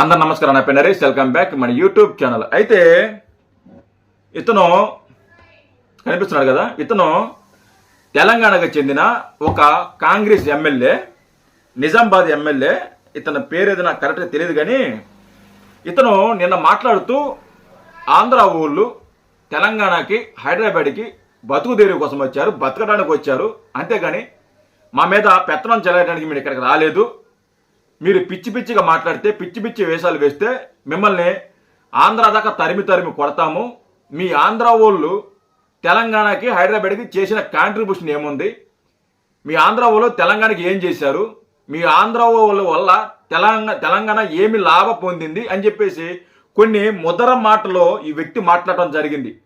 అందరు నమస్కారం నా పేరు నరేష్ వెల్కమ్ బ్యాక్ మన యూట్యూబ్ ఛానల్. అయితే ఇతను కనిపిస్తున్నాడు కదా ఇతను తెలంగాణకు చెందిన ఒక కాంగ్రెస్ ఎమ్మెల్యే నిజామాబాద్ ఎమ్మెల్యే. ఇతని పేరు ఏదైనా కరెక్ట్గా తెలియదు కానీ ఇతను నిన్న మాట్లాడుతూ ఆంధ్ర ఊళ్ళు తెలంగాణకి హైదరాబాద్కి బతుకుదేరి కోసం వచ్చారు బతకడానికి వచ్చారు. అంతేగాని మా మీద పెత్తనం చెల్లడానికి మీరు ఇక్కడికి రాలేదు. మీరు పిచ్చి పిచ్చిగా మాట్లాడితే పిచ్చి పిచ్చి వేషాలు వేస్తే మిమ్మల్ని ఆంధ్ర దాకా తరిమి తరిమి కొడతాము. మీ ఆంధ్ర వాళ్ళు తెలంగాణకి హైదరాబాద్కి చేసిన కాంట్రిబ్యూషన్ ఏముంది? మీ ఆంధ్ర వాళ్ళు తెలంగాణకి ఏం చేశారు? మీ ఆంధ్ర వాళ్ళ వల్ల తెలంగాణ తెలంగాణ ఏమి లాభ పొందింది అని చెప్పేసి కొన్ని ముదర మాటలో ఈ వ్యక్తి మాట్లాడటం జరిగింది.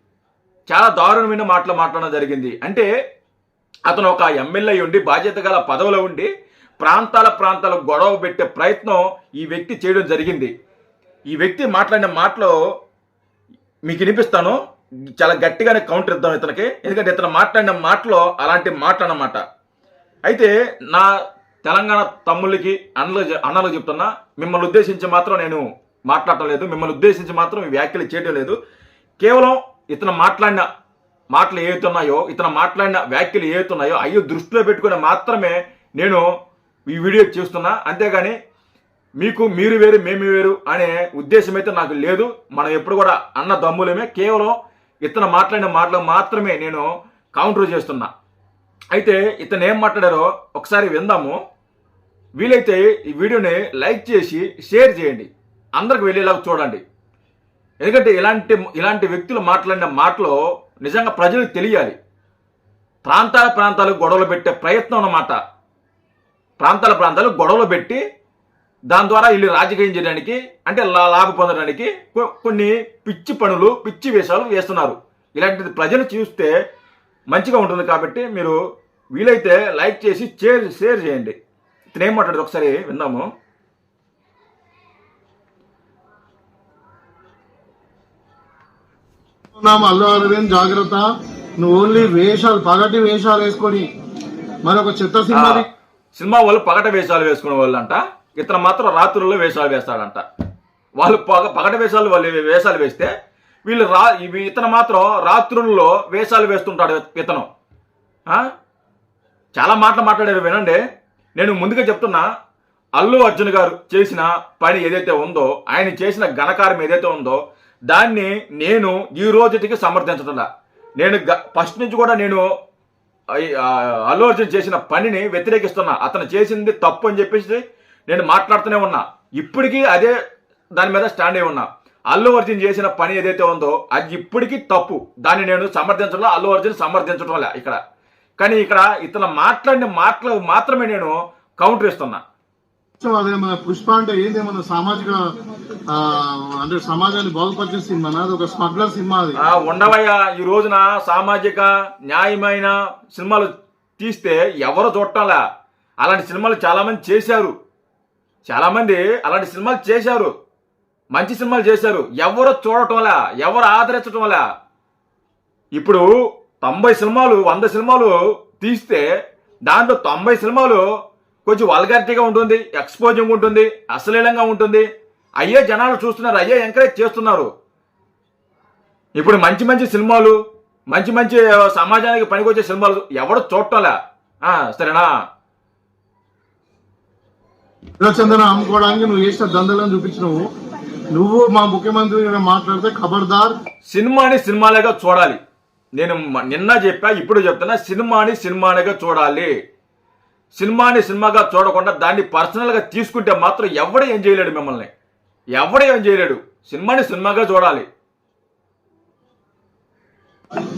చాలా దారుణమైన మాటలు మాట్లాడడం జరిగింది. అంటే అతను ఒక ఎమ్మెల్యే ఉండి బాధ్యత గల పదవిలో ఉండి ప్రాంతాల ప్రాంతాల గొడవ పెట్టే ప్రయత్నం ఈ వ్యక్తి చేయడం జరిగింది. ఈ వ్యక్తి మాట్లాడిన మాటలో మీకు వినిపిస్తాను చాలా గట్టిగానే కౌంటర్ ఇద్దాం ఇతనికి ఎందుకంటే ఇతను మాట్లాడిన మాటలో అలాంటి మాట అన్నమాట. అయితే నా తెలంగాణ తమ్ముళ్ళకి అన్నలు అన్నలకు చెప్తున్నా మిమ్మల్ని ఉద్దేశించి మాత్రం నేను మాట్లాడటం లేదు మిమ్మల్ని ఉద్దేశించి మాత్రం ఈ వ్యాఖ్యలు చేయడం లేదు. కేవలం ఇతను మాట్లాడిన మాటలు ఏవైతున్నాయో ఇతను మాట్లాడిన వ్యాఖ్యలు ఏవైతున్నాయో అయ్యో దృష్టిలో పెట్టుకుని మాత్రమే నేను ఈ వీడియో చూస్తున్నా అంతేగాని మీకు మీరు వేరు మేము వేరు అనే ఉద్దేశం అయితే నాకు లేదు. మనం ఎప్పుడు కూడా అన్న దమ్ములమే. కేవలం ఇతను మాట్లాడిన మాటలు మాత్రమే నేను కౌంటర్ చేస్తున్నా. అయితే ఇతను ఏం మాట్లాడారో ఒకసారి విందాము. వీలైతే ఈ వీడియోని లైక్ చేసి షేర్ చేయండి. అందరికి వెళ్ళేలాగా చూడండి. ఎందుకంటే ఇలాంటి ఇలాంటి వ్యక్తులు మాట్లాడిన మాటలో నిజంగా ప్రజలకు తెలియాలి. ప్రాంతాల ప్రాంతాలకు గొడవలు పెట్టే ప్రయత్నం అన్నమాట. ప్రాంతాల ప్రాంతాలు గొడవలు పెట్టి దాని ద్వారా వీళ్ళు రాజకీయం చేయడానికి అంటే లాభ పొందడానికి కొన్ని పిచ్చి పనులు పిచ్చి వేషాలు వేస్తున్నారు. ఇలాంటిది ప్రజలు చూస్తే మంచిగా ఉంటుంది కాబట్టి మీరు వీలైతే లైక్ చేసి షేర్ షేర్ చేయండి. ఇతను ఏం మాట్లాడదు ఒకసారి విందాము. ఉన్నాము అల్లు అరవింద్ జాగ్రత్త. నువ్వు ఓన్లీ వేషాలు పగటి వేషాలు వేసుకొని మరొక చెత్త ఆ, సినిమాని సినిమా వాళ్ళు పగట వేషాలు వేసుకునే వాళ్ళు అంట ఇతను మాత్రం రాత్రుల్లో వేషాలు వేస్తాడంట. వాళ్ళు పగ పగట వేషాలు వాళ్ళు వేషాలు వేస్తే వీళ్ళు రా ఇతను మాత్రం రాత్రుల్లో వేషాలు వేస్తుంటాడు ఇతను. చాలా మాటలు మాట్లాడారు వినండి. నేను ముందుగా చెప్తున్నా అల్లు అర్జున్ గారు చేసిన పని ఏదైతే ఉందో ఆయన చేసిన ఘనకారం ఏదైతే ఉందో దాన్ని నేను ఈ రోజుటికి సమర్థించటంలా. నేను ఫస్ట్ నుంచి కూడా నేను అల్లు అర్జున్ చేసిన పనిని వ్యతిరేకిస్తున్నా. అతను చేసింది తప్పు అని చెప్పేసి నేను మాట్లాడుతూనే ఉన్నా. ఇప్పటికీ అదే దాని మీద స్టాండ్ అయి ఉన్నా. అల్లు అర్జున్ చేసిన పని ఏదైతే ఉందో అది ఇప్పటికీ తప్పు. దాన్ని నేను సమర్థించడం అల్లు అర్జున్ సమర్థించడం లే ఇక్కడ. కానీ ఇక్కడ ఇతను మాట్లాడిన మాటలు మాత్రమే నేను కౌంటర్ ఇస్తున్నా. సో అదే మన పుష్ప అంటే ఏంది? ఏమన్నా సామాజిక అంటే సమాజాన్ని బాగుపరిచే సినిమా అది ఒక స్మగ్లర్ సినిమా అది. ఉండవయ్యా ఈ రోజున సామాజిక న్యాయమైన సినిమాలు తీస్తే ఎవరు చూడటంలా అలాంటి సినిమాలు చాలా మంది చేశారు. చాలా మంది అలాంటి సినిమాలు చేశారు. మంచి సినిమాలు చేశారు. ఎవరు చూడటంలా ఎవరు ఆదరించటంలా ఇప్పుడు తొంభై సినిమాలు వంద సినిమాలు తీస్తే దాంట్లో తొంభై సినిమాలు కొంచెం వల్గారిటీగా ఉంటుంది ఎక్స్పోజింగ్ ఉంటుంది అశ్లీలంగా ఉంటుంది. అయ్యే జనాలు చూస్తున్నారు అయ్యే ఎంకరేజ్ చేస్తున్నారు. ఇప్పుడు మంచి మంచి సినిమాలు మంచి మంచి సమాజానికి పనికొచ్చే సినిమాలు ఎవడు చూడటంలే? ఆ, సరేనా? చందన అమ్ముకోవడానికి నువ్వు చేసిన దందలను చూపించినావు. నువ్వు మా ముఖ్యమంత్రి మాట్లాడితే ఖబర్దార్. సినిమాని సినిమాలుగా చూడాలి. నేను నిన్న చెప్పా ఇప్పుడు చెప్తున్నా సినిమాని సినిమానిగా చూడాలి. సినిమాని సినిమాగా చూడకుండా దాన్ని పర్సనల్గా తీసుకుంటే మాత్రం ఎవడ ఏం చేయలేడు మిమ్మల్ని. ఎవడ ఏం చేయలేడు. సినిమాని సినిమాగా చూడాలి.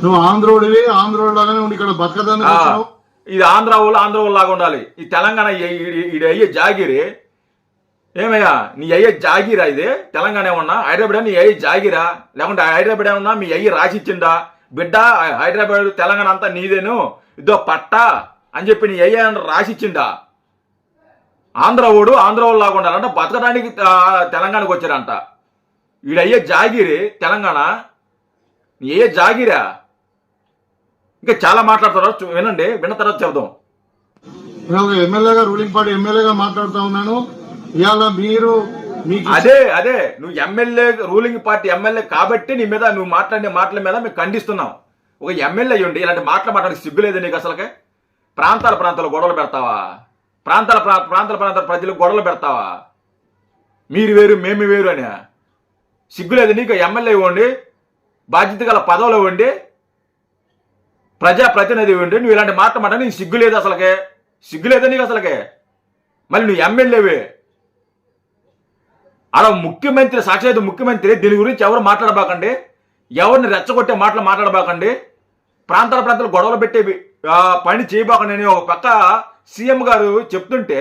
నువ్వు ఆంధ్రోడివి ఆంధ్రోడు లాగానే ఉండి ఇక్కడ బతకదాన్ని ఆ, వచ్చినావు. ఇది ఆంధ్ర వాళ్ళు ఆంధ్ర లాగా ఉండాలి. ఈ తెలంగాణ ఇది అయ్యే జాగిరి. ఏమయ్యా నీ అయ్యే జాగిరా ఇది? తెలంగాణ ఏమన్నా? హైదరాబాద్ నీ అయ్యే జాగిరా? లేకుంటే హైదరాబాద్ ఏమన్నా మీ అయ్యి రాసిచ్చిందా బిడ్డ హైదరాబాద్ తెలంగాణ అంతా నీదేను? ఇదో పట్ట. అని చెప్పి నీ అయ్య రాసిచ్చిందా ఆంధ్ర ఓడు ఆంధ్ర వాళ్ళు లాగా ఉండాలంట బతకడానికి తెలంగాణకు వచ్చారంట వీడయ్యే జాగిరి తెలంగాణ. నీ అయ్యే జాగిరా? ఇంకా చాలా మాట్లాడతారు వినండి విన్న తర్వాత చెబుదాం. నేను ఎమ్మెల్యేగా రూలింగ్ పార్టీ ఎమ్మెల్యేగా మాట్లాడుతా ఉన్నాను. ఇవాళ మీరు అదే అదే నువ్వు ఎమ్మెల్యే రూలింగ్ పార్టీ ఎమ్మెల్యే కాబట్టి నీ మీద నువ్వు మాట్లాడిన మాటల మీద మేము ఖండిస్తున్నాం. ఒక ఎమ్మెల్యే అయ్యుండి ఇలాంటి మాటలు మాట్లాడి సిగ్గులేదు నీకు అసలుకే? ప్రాంతాల ప్రాంతాల గొడవలు పెడతావా? ప్రాంతాల ప్రా- ప్రాంతాల ప్రాంతాల ప్రజలకు గొడవలు పెడతావా? మీరు వేరు మేము వేరు అని. సిగ్గులేదు నీకు ఎమ్మెల్యే ఇవ్వండి బాధ్యత గల పదవులు ఇవ్వండి ప్రజా ప్రతినిధి ఇవ్వండి నువ్వు ఇలాంటి మాట మాట నీకు సిగ్గులేదు అసలుకే. సిగ్గులేదు నీకు అసలుకే. మళ్ళీ నువ్వు ఎమ్మెల్యేవే అలా ముఖ్యమంత్రి సాక్షాత్ ముఖ్యమంత్రి దీని గురించి ఎవరు మాట్లాడబాకండి? ఎవరిని రెచ్చగొట్టే మాటలు మాట్లాడబాకండి? ప్రాంతాల ప్రాంతాలు గొడవలు పెట్టేవి. పని చేయబాకండి ఒక పక్క సీఎం గారు చెప్తుంటే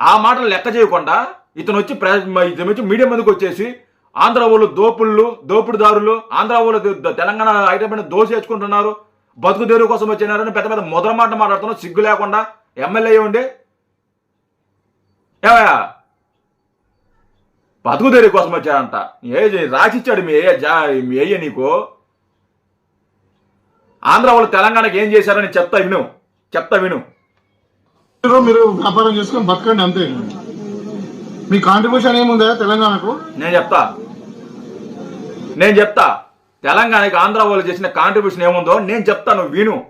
ఆ మాటలు లెక్క చేయకుండా ఇతను వచ్చి ఇతను వచ్చి మీడియా ముందుకు వచ్చేసి ఆంధ్ర వాళ్ళు దోపుళ్ళు దోపుడుదారులు ఆంధ్ర వాళ్ళు తెలంగాణ హైదరాబాద్ దోసేసుకుంటున్నారు బతుకు దేరు కోసం వచ్చినారని పెద్ద పెద్ద మొదల మాట మాట్లాడుతున్నాం సిగ్గు లేకుండా ఎమ్మెల్యే ఉండి. ఏమయ్యా? బతుకు తెరువు కోసం వచ్చారంట. ఏ రాసిచ్చాడు మీ ఏ జా మీ అయ్య నీకు? ఆంధ్ర వాళ్ళు తెలంగాణకి ఏం చేశారని చెప్తా విను. చెప్తా విను. మీరు వ్యాపారం చేసుకొని బతకండి అంతే. మీ కాంట్రిబ్యూషన్ ఏముందా తెలంగాణకు? నేను చెప్తా. నేను చెప్తా. తెలంగాణకి ఆంధ్ర వాళ్ళు చేసిన కాంట్రిబ్యూషన్ ఏముందో నేను చెప్తాను విను.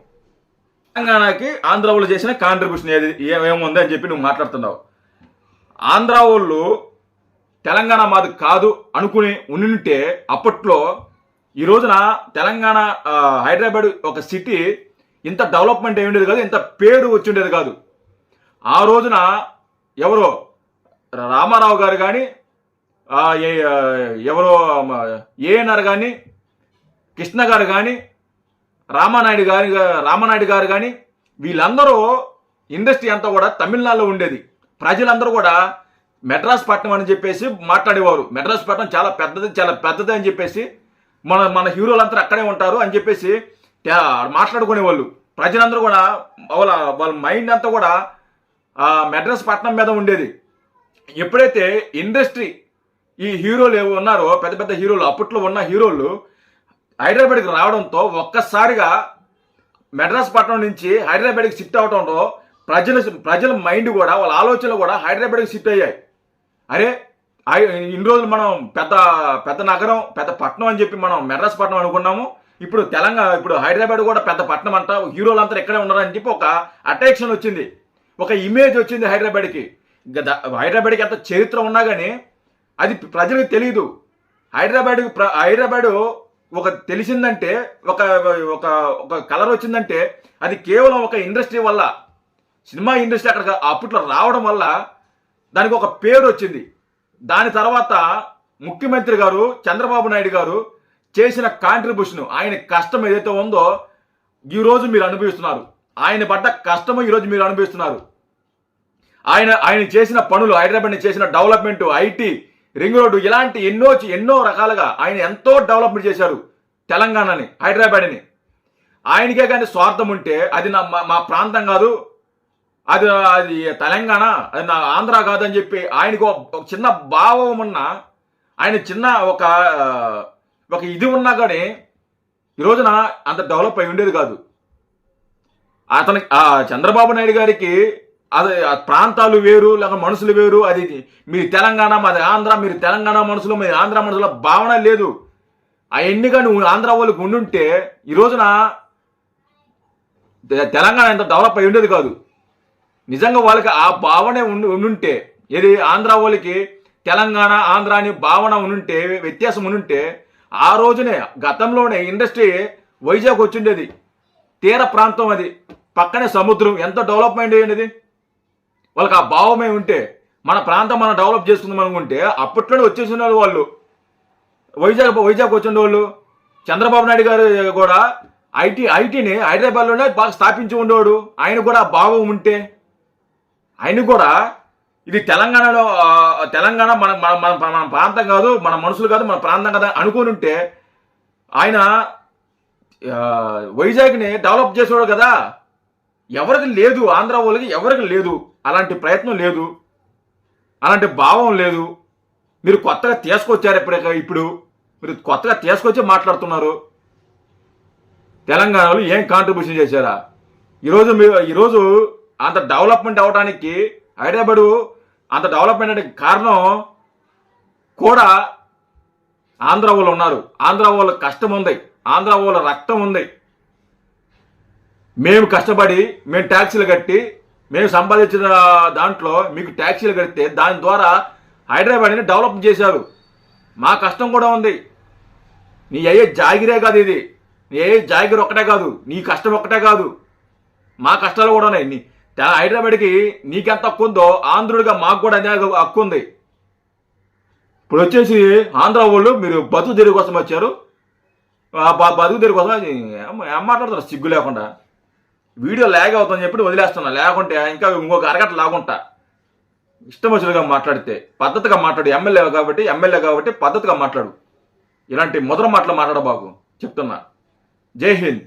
తెలంగాణకి ఆంధ్ర వాళ్ళు చేసిన కాంట్రిబ్యూషన్ ఏది ఏముందో అని చెప్పి నువ్వు మాట్లాడుతున్నావు. ఆంధ్ర వాళ్ళు తెలంగాణ మాది కాదు అనుకుని ఉంటే అప్పట్లో ఈ రోజున తెలంగాణ హైదరాబాద్ ఒక సిటీ ఇంత డెవలప్మెంట్ అయి ఉండేది కాదు ఇంత పేరు వచ్చి ఉండేది కాదు. ఆ రోజున ఎవరో రామారావు గారు కానీ ఎవరో ఏఎన్ఆర్ కానీ కృష్ణ గారు కానీ రామానాయుడు గారి రామానాయుడు గారు కానీ వీళ్ళందరూ ఇండస్ట్రీ అంతా కూడా తమిళనాడులో ఉండేది. ప్రజలందరూ కూడా మెడ్రాస్ పట్టణం అని చెప్పేసి మాట్లాడేవారు. మెడ్రాస్ పట్టణం చాలా పెద్దది చాలా పెద్దది అని చెప్పేసి మన మన హీరోలందరూ అక్కడే ఉంటారు అని చెప్పేసి మాట్లాడుకునే మాట్లాడుకునేవాళ్ళు. ప్రజలందరూ కూడా వాళ్ళ వాళ్ళ మైండ్ అంతా కూడా ఆ మెడ్రాస్ పట్నం మీద ఉండేది. ఎప్పుడైతే ఇండస్ట్రీ ఈ హీరోలు ఏవి ఉన్నారో పెద్ద పెద్ద హీరోలు అప్పట్లో ఉన్న హీరోలు హైదరాబాద్కి రావడంతో ఒక్కసారిగా మెడ్రాస్ పట్టణం నుంచి హైదరాబాద్కి షిఫ్ట్ అవడంతో ప్రజల ప్రజల మైండ్ కూడా వాళ్ళ ఆలోచనలు కూడా హైదరాబాద్కి షిఫ్ట్ అయ్యాయి. అరే ఇన్ని రోజులు మనం పెద్ద పెద్ద నగరం పెద్ద పట్టణం అని చెప్పి మనం మెడ్రాస్ పట్టణం అనుకున్నాము. ఇప్పుడు తెలంగాణ ఇప్పుడు హైదరాబాద్ కూడా పెద్ద పట్టణం అంట. హీరోలంతా ఇక్కడే ఉన్నారని చెప్పి ఒక అట్రాక్షన్ వచ్చింది. ఒక ఇమేజ్ వచ్చింది హైదరాబాద్కి. హైదరాబాద్కి ఎంత చరిత్ర ఉన్నా కానీ అది ప్రజలకు తెలియదు హైదరాబాద్ హైదరాబాద్ ఒక తెలిసిందంటే ఒక ఒక ఒక కలర్ వచ్చిందంటే అది కేవలం ఒక ఇండస్ట్రీ వల్ల సినిమా ఇండస్ట్రీ అక్కడ అప్పట్లో రావడం వల్ల దానికి ఒక పేరు వచ్చింది. దాని తర్వాత ముఖ్యమంత్రి గారు చంద్రబాబు నాయుడు గారు చేసిన కాంట్రిబ్యూషన్ ఆయన కష్టం ఏదైతే ఉందో ఈరోజు మీరు అనుభవిస్తున్నారు. ఆయన పడ్డ కష్టము ఈరోజు మీరు అనుభవిస్తున్నారు. ఆయన ఆయన చేసిన పనులు హైదరాబాద్ చేసిన డెవలప్మెంట్ ఐటీ రింగ్ రోడ్డు ఇలాంటి ఎన్నో ఎన్నో రకాలుగా ఆయన ఎంతో డెవలప్మెంట్ చేశారు తెలంగాణని హైదరాబాద్ని. ఆయనకే కానీ స్వార్థం ఉంటే అది నా మా- మా ప్రాంతం కాదు. అది అది తెలంగాణ అది నా ఆంధ్ర కాదని చెప్పి ఆయనకు ఒక చిన్న భావం ఉన్న ఆయన చిన్న ఒక ఒక ఇది ఉన్నా కానీ ఈ రోజున అంత డెవలప్ అయి ఉండేది కాదు. అతని ఆ చంద్రబాబు నాయుడు గారికి అది ఆ ప్రాంతాలు వేరు లేక మనుషులు వేరు అది మీరు తెలంగాణ మాది ఆంధ్ర మీరు తెలంగాణ మనుషులు మీ ఆంధ్ర మనుషుల భావన లేదు. అవన్నీ కానీ ఆంధ్ర వాళ్ళకు ఉండుంటే ఈ రోజున తెలంగాణ ఎంత డెవలప్ అయి ఉండేది కాదు. నిజంగా వాళ్ళకి ఆ భావనే ఉండి ఉండుంటే ఏది ఆంధ్ర వాళ్ళకి తెలంగాణ ఆంధ్ర అని భావన ఉండుంటే వ్యత్యాసం ఉండుంటే ఆ రోజునే గతంలోనే ఇండస్ట్రీ వైజాగ్ వచ్చిండేది. తీర ప్రాంతం అది. పక్కనే సముద్రం. ఎంత డెవలప్మెంట్ అయ్యింది వాళ్ళకి ఆ భావమే ఉంటే మన ప్రాంతం మనం డెవలప్ చేసుకుందాం అనుకుంటే అప్పట్లోనే వచ్చేసిన వాళ్ళు. వైజాగ్ వైజాగ్ వచ్చిన వాళ్ళు చంద్రబాబు నాయుడు గారు కూడా ఐటీ ఐటీని హైదరాబాద్లోనే బాగా స్థాపించి ఉండేవాడు. ఆయన కూడా ఆ భావం ఉంటే. ఆయన కూడా ఇది తెలంగాణలో తెలంగాణ మన మన మన మన ప్రాంతం కాదు మన మనుషులు కాదు మన ప్రాంతం కదా అనుకుని ఉంటే ఆయన వైజాగ్ని డెవలప్ చేసేవాడు కదా. ఎవరికి లేదు ఆంధ్ర వాళ్ళకి ఎవరికి లేదు అలాంటి ప్రయత్నం లేదు అలాంటి భావం లేదు. మీరు కొత్తగా తీసుకొచ్చారు ఇప్పుడు ఇప్పుడు మీరు కొత్తగా తీసుకొచ్చి మాట్లాడుతున్నారు. తెలంగాణలో ఏం కాంట్రిబ్యూషన్ చేశారా? ఈరోజు మీరు ఈరోజు అంత డెవలప్మెంట్ అవడానికి హైదరాబాద్ అంత డెవలప్మెంట్ అవడానికి కారణం కూడా ఆంధ్ర వాళ్ళు ఉన్నారు. ఆంధ్ర వాళ్ళ కష్టం ఉంది. ఆంధ్ర వాళ్ళ రక్తం ఉంది. మేము కష్టపడి మేము ట్యాక్సీలు కట్టి మేము సంపాదించిన దాంట్లో మీకు ట్యాక్సీలు కడితే దాని ద్వారా హైదరాబాద్ని డెవలప్ చేశారు. మా కష్టం కూడా ఉంది. నీ అయ్యే జాగిరే కాదు ఇది. నీ అయ్యే జాగిరి ఒక్కటే కాదు. నీ కష్టం ఒక్కటే కాదు. మా కష్టాలు కూడా ఉన్నాయి. నీ హైదరాబాద్కి నీకెంత హక్కు ఉందో ఆంధ్రుడిగా మాకు కూడా అదే హక్కు ఉంది ఇప్పుడు వచ్చేసి ఆంధ్ర వాళ్ళు మీరు బతుకు తెరుగు కోసం వచ్చారు. బతుకు తెరుగు కోసం ఏం- ఏం మాట్లాడతారు సిగ్గు లేకుండా. వీడియో లాగ్ అవుతుందని చెప్పి వదిలేస్తున్నా. లేకుంటే ఇంకా ఇంకొక అరగంట లాగుంటా. ఇష్టం వచ్చినగా మాట్లాడితే పద్ధతిగా మాట్లాడు. ఎమ్మెల్యే కాబట్టి ఎమ్మెల్యే కాబట్టి పద్ధతిగా మాట్లాడు. ఇలాంటి ముద్ర మాటలు మాట్లాడబాకు. చెప్తున్నా. జై హింద్.